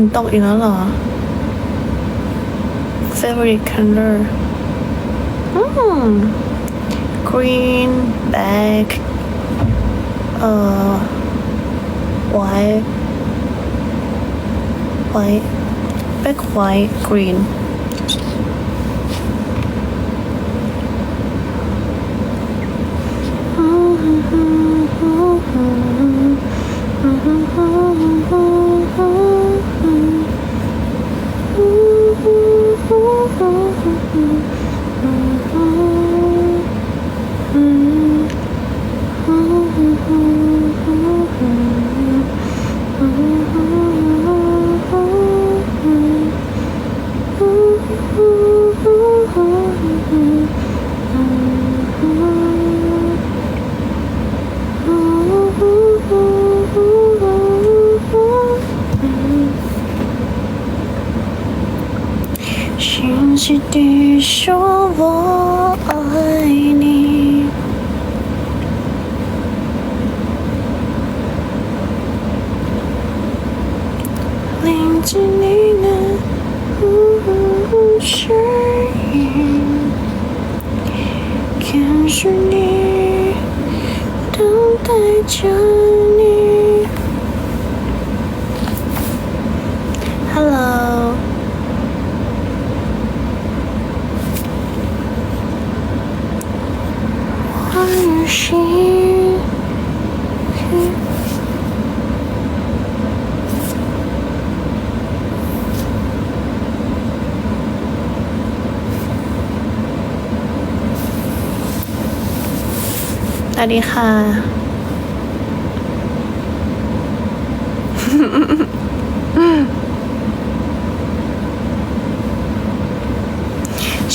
นตกอีกแล้วเหรอ favorite color อืม green black เอ่อ white white black white green 请记地说我 听见你的呼呼，不适应，看是你等待着。 สวัสดีค่ะ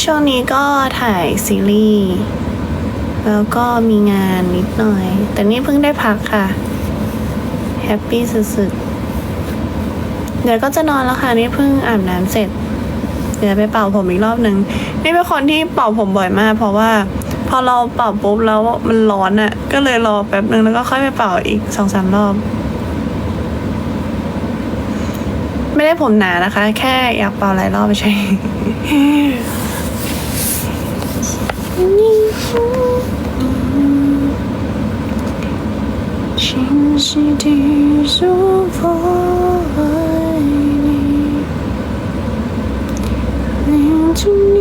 ช่วงนี้ก็ถ่ายซีรีส์แล้วก็มีงานนิดหน่อย แต่นี่เพิ่งได้พักค่ะ แฮปปี้สุดๆ เดี๋ยวก็จะนอนแล้วค่ะ นี่เพิ่งอาบน้ำเสร็จ เดี๋ยวไปเป่าผมอีกรอบหนึ่ง นี่เป็นคนที่เป่าผมบ่อยมาก เพราะว่าพ อเราเป่าปุ๊บแล้วมันร้อนอะ่ะ ก็เลยรอแป๊บหนึ่งแล้วก็ค่อยไปเป่าอีกสองสามรอบ ไม่ได้ผมหนานะคะ แค่อยากเป่าหลายรอบไปใช่ 清晰地说我爱你，聆听你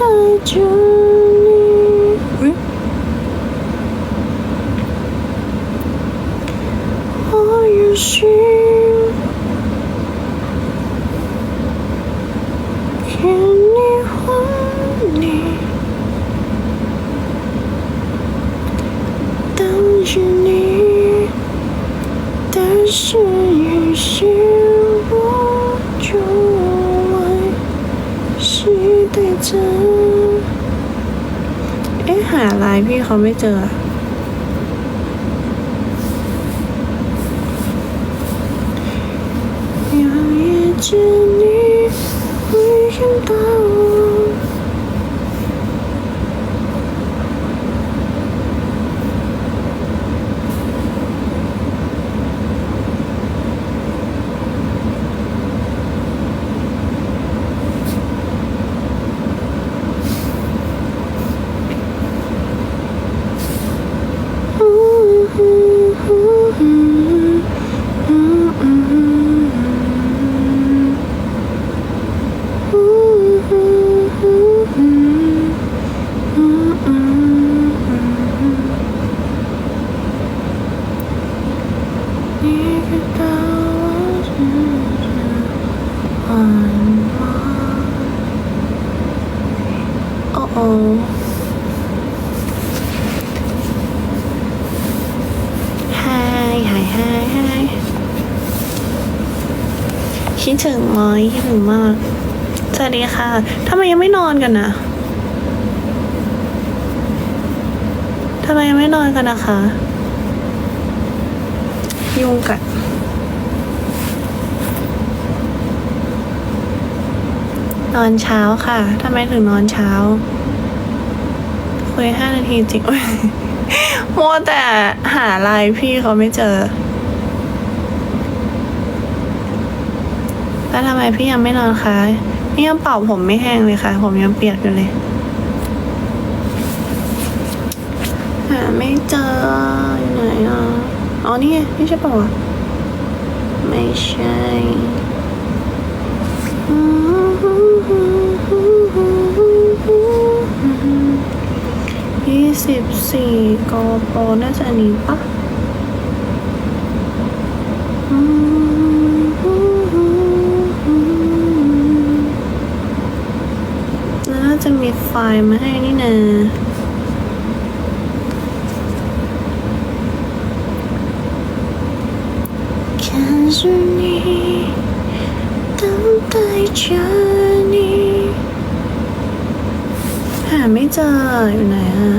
等待 อ๊ะหาลายพี่เขาไม่เจอยากจะหนีไป Uh-oh. Hi, hi, hi, hi. คิดถึงไหมคิดถึงมาก สวัสดีค่ะ ทำไมยังไม่นอนกันนะ ทำไมยังไม่นอนกันนะคะ ยุงกัดนอนเช้าค่ะ ทำไมถึงนอนเช้า คุยห้านาทีจริงอุ๊ยมัวแต่หาไลน์พี่เขาไม่เจอ แล้วทำไมพี่ยังไม่นอนคะพี่ยังเป่าผมไม่แห้งเลยค่ะ ผมยังเปียกอยู่เลย หาไม่เจออยู่ไหนอะ อ๋อนี่ไงไม่ใช่เปล่าวะไม่ใช่ยี่สิบสี่กปน่าจะอันนี้ปะน่าจะมีไฟล์มาให้นี่นะ看着你，等待着你หาไม่เจออยู่ไหนอะ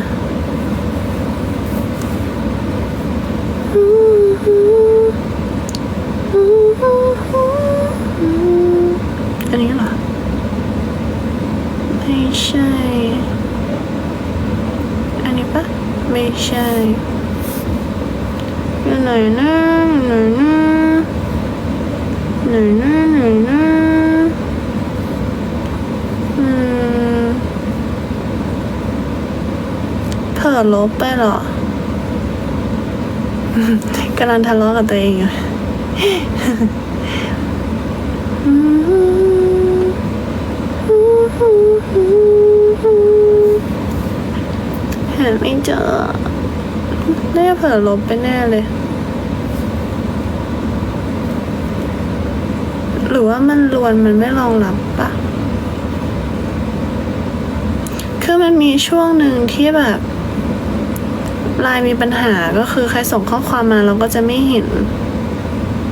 อืมอืมอืมอืมอืมอันนี้เหรอ ไม่ใช่ อันนี้ปะไม่ใช่อยู่ไหนนะ ลบไปหรอกำลังทะเลาะกับตัวเองอยู่หาไม่เจอน่าจะเผลอลบไปแน่เลย หรือว่ามันรวนมันไม่รองรับปะคือมันมีช่วงหนึ่งที่แบบ ไลน์มีปัญหาก็คือใครส่งข้อความมาเราก็จะไม่เห็น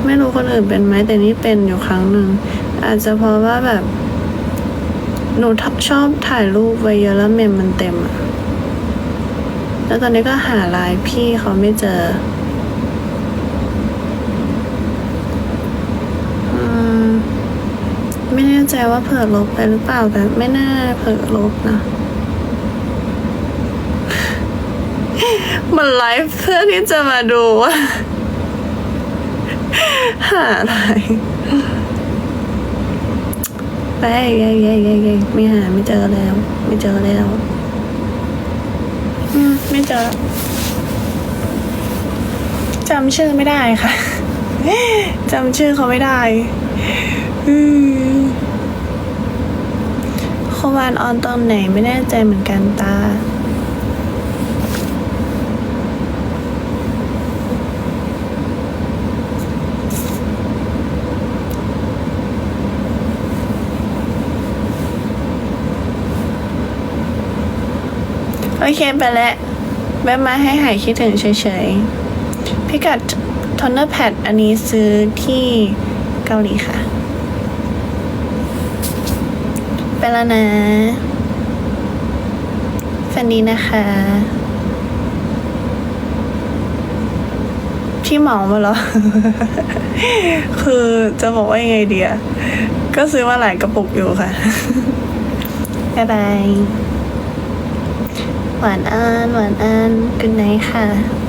ไม่รู้คนอื่นเป็นไหมแต่นี่เป็นอยู่ครั้งหนึ่ง อาจจะเพราะว่าแบบหนูชอบถ่ายรูปไว้เยอะแล้วเมมมันเต็มอะแล้วตอนนี้ก็หาไลน์พี่เขาไม่เจอไม่แน่ใจว่าเผลอลบไปหรือเปล่าแต่ไม่น่าเผลอลบนะ มันไลฟ์เพื่อที่จะมาดูว่าหาอะไรไปเย้เย้เย้เย้ไม่หาไม่เจอแล้ว ไม่เจอแล้วอืมไม่เจอจำชื่อไม่ได้ค่ะจำชื่อเขาไม่ได้อืมโควานออนตอนไหนไม่แน่ใจเหมือนกันตา เคไปแล้วแวะมาให้หายคิดถึงเฉยๆ พิกัดทอนเนอร์แพดอันนี้ซื้อที่เกาหลีค่ะ ไปแล้วนะฝันดีนะคะพี่เหมามาเหรอคือจะบอกว่ายังไงเดียก็ซื้อมาหลายกระปุกอยู่ค่ะ บ๊ายบาย หวานอันหวานอันกุนไนค่ะ